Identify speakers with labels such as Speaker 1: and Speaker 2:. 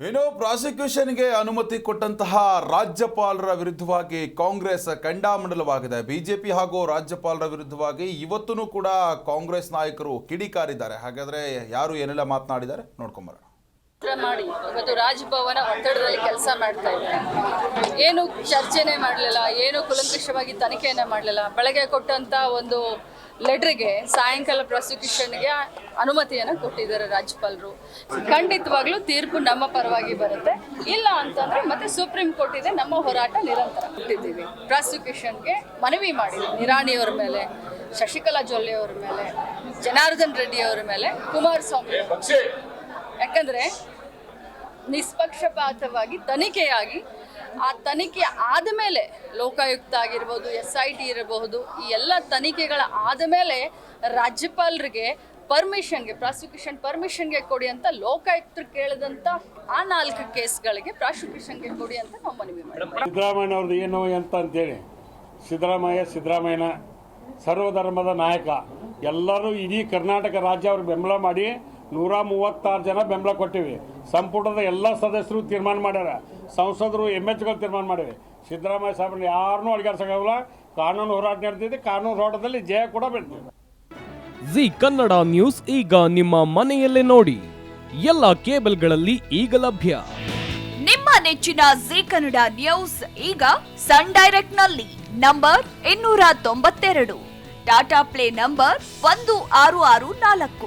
Speaker 1: ಏನು ಪ್ರಾಸಿಕ್ಯೂಷನ್ಗೆ ಅನುಮತಿ ಕೊಟ್ಟಂತಹ ರಾಜ್ಯಪಾಲರ ವಿರುದ್ಧವಾಗಿ ಕಾಂಗ್ರೆಸ್ ಕಂಡಾಮಂಡಲವಾಗಿದೆ ಬಿಜೆಪಿ ಹಾಗೂ ರಾಜ್ಯಪಾಲರ ವಿರುದ್ಧವಾಗಿ ಇವತ್ತೂ ಕೂಡ ಕಾಂಗ್ರೆಸ್ ನಾಯಕರು ಕಿಡಿಕಾರಿದ್ದಾರೆ. ಹಾಗಾದರೆ ಯಾರು ಏನೆಲ್ಲ ಮಾತನಾಡಿದ್ದಾರೆ ನೋಡ್ಕೊಂಬರೋಣ.
Speaker 2: ಮಾಡಿ ಇವತ್ತು ರಾಜಭವನ ಒತ್ತಡದಲ್ಲಿ ಕೆಲಸ ಮಾಡ್ತಾ ಇದ್ದಾರೆ. ಏನು ಚರ್ಚೆನೇ ಮಾಡಲಿಲ್ಲ, ಏನು ಕುಲಂಕುಷವಾಗಿ ತನಿಖೆಯನ್ನೇ ಮಾಡಲಿಲ್ಲ. ಬೆಳಗ್ಗೆ ಕೊಟ್ಟಂತ ಒಂದು ಲೆಟ್ರಿಗೆ ಸಾಯಂಕಾಲ ಪ್ರಾಸಿಕ್ಯೂಷನ್ಗೆ ಅನುಮತಿಯನ್ನು ಕೊಟ್ಟಿದ್ದಾರೆ ರಾಜ್ಯಪಾಲರು. ಖಂಡಿತವಾಗ್ಲೂ ತೀರ್ಪು ನಮ್ಮ ಪರವಾಗಿ ಬರುತ್ತೆ. ಇಲ್ಲ ಅಂತಂದ್ರೆ ಮತ್ತೆ ಸುಪ್ರೀಂ ಕೋರ್ಟ್ ಇದೆ, ನಮ್ಮ ಹೋರಾಟ ನಿರಂತರ ಕೊಟ್ಟಿದ್ದೀವಿ. ಪ್ರಾಸಿಕ್ಯೂಷನ್ಗೆ ಮನವಿ ಮಾಡಿದ್ದೀವಿ ನಿರಾಣಿಯವರ ಮೇಲೆ, ಶಶಿಕಲಾ ಜೊಲ್ಲೆ ಅವರ ಮೇಲೆ, ಜನಾರ್ದನ್ ರೆಡ್ಡಿ ಅವರ ಮೇಲೆ, ಕುಮಾರಸ್ವಾಮಿ ಯಾಕಂದ್ರೆ ನಿಷ್ಪಕ್ಷಪಾತವಾಗಿ ತನಿಖೆಯಾಗಿ, ಆ ತನಿಖೆ ಆದಮೇಲೆ ಲೋಕಾಯುಕ್ತ ಆಗಿರ್ಬೋದು, ಎಸ್ ಐ ಟಿ ಇರಬಹುದು, ಈ ಎಲ್ಲ ತನಿಖೆಗಳ ಆದಮೇಲೆ ರಾಜ್ಯಪಾಲರಿಗೆ ಪರ್ಮಿಷನ್ಗೆ ಪ್ರಾಸಿಕ್ಯೂಷನ್ ಪರ್ಮಿಷನ್ಗೆ ಕೊಡಿ ಅಂತ ಲೋಕಾಯುಕ್ತರು ಕೇಳಿದಂಥ ಆ ನಾಲ್ಕು ಕೇಸ್ಗಳಿಗೆ ಪ್ರಾಸಿಕ್ಯೂಷನ್ಗೆ ಕೊಡಿ ಅಂತ ನಾವು ಮನವಿ ಮಾಡಿದ್ವಿ.
Speaker 3: ಸಿದ್ದರಾಮಯ್ಯ ಅವ್ರದ್ದು ಏನು ಅಂತ ಅಂತೇಳಿ, ಸಿದ್ದರಾಮಯ್ಯ, ಸಿದ್ದರಾಮಯ್ಯನ ಸರ್ವಧರ್ಮದ ನಾಯಕ, ಎಲ್ಲರೂ ಇಡೀ ಕರ್ನಾಟಕ ರಾಜ್ಯ ಅವ್ರಿಗೆ ಬೆಂಬಲ ಮಾಡಿ ನೂರ ಮೂವತ್ತಾರು ಜನ ಬೆಂಬಲ ಕೊಟ್ಟಿವಿ. ಸಂಪುಟದ ಎಲ್ಲ ಸದಸ್ಯರು ತೀರ್ಮಾನ ಮಾಡ್ಯಾರ. ಸಂಸದರು ಎಂ ಎಚ್ಗಳು ತೀರ್ಮಾನ ಮಾಡಿವೆ. ಸಿದ್ದರಾಮಯ್ಯ ಸಾಹೇಬ್ರನ್ನ ಯಾರನ್ನೂ ಅಡ್ಗಾಡ್ಸೋಕ್ಕಾಗಲ್ಲ ಕಾನೂನು ಹೋರಾಟ ನಡೆದಿದೆ. ಕಾನೂನು ಹೋರಾಟದಲ್ಲಿ ಜಯ ಕೂಡ ಬೆಳೆದಿದೆ.
Speaker 4: ಜಿ ಕನ್ನಡ ನ್ಯೂಸ್ ಈಗ ನಿಮ್ಮ ಮನೆಯಲ್ಲೇ ನೋಡಿ. ಎಲ್ಲ ಕೇಬಲ್ಗಳಲ್ಲಿ ಈಗ ಲಭ್ಯ.
Speaker 5: ನಿಮ್ಮ ನೆಚ್ಚಿನ ಜಿ ಕನ್ನಡ ನ್ಯೂಸ್ ಈಗ ಸನ್ ಡೈರೆಕ್ಟ್ನಲ್ಲಿ ನಂಬರ್ ಇನ್ನೂರ ತೊಂಬತ್ತೆರಡು. ಟಾಟಾ ಪ್ಲೇ ನಂಬರ್ ಒಂದು ಆರು ಆರು ನಾಲ್ಕು.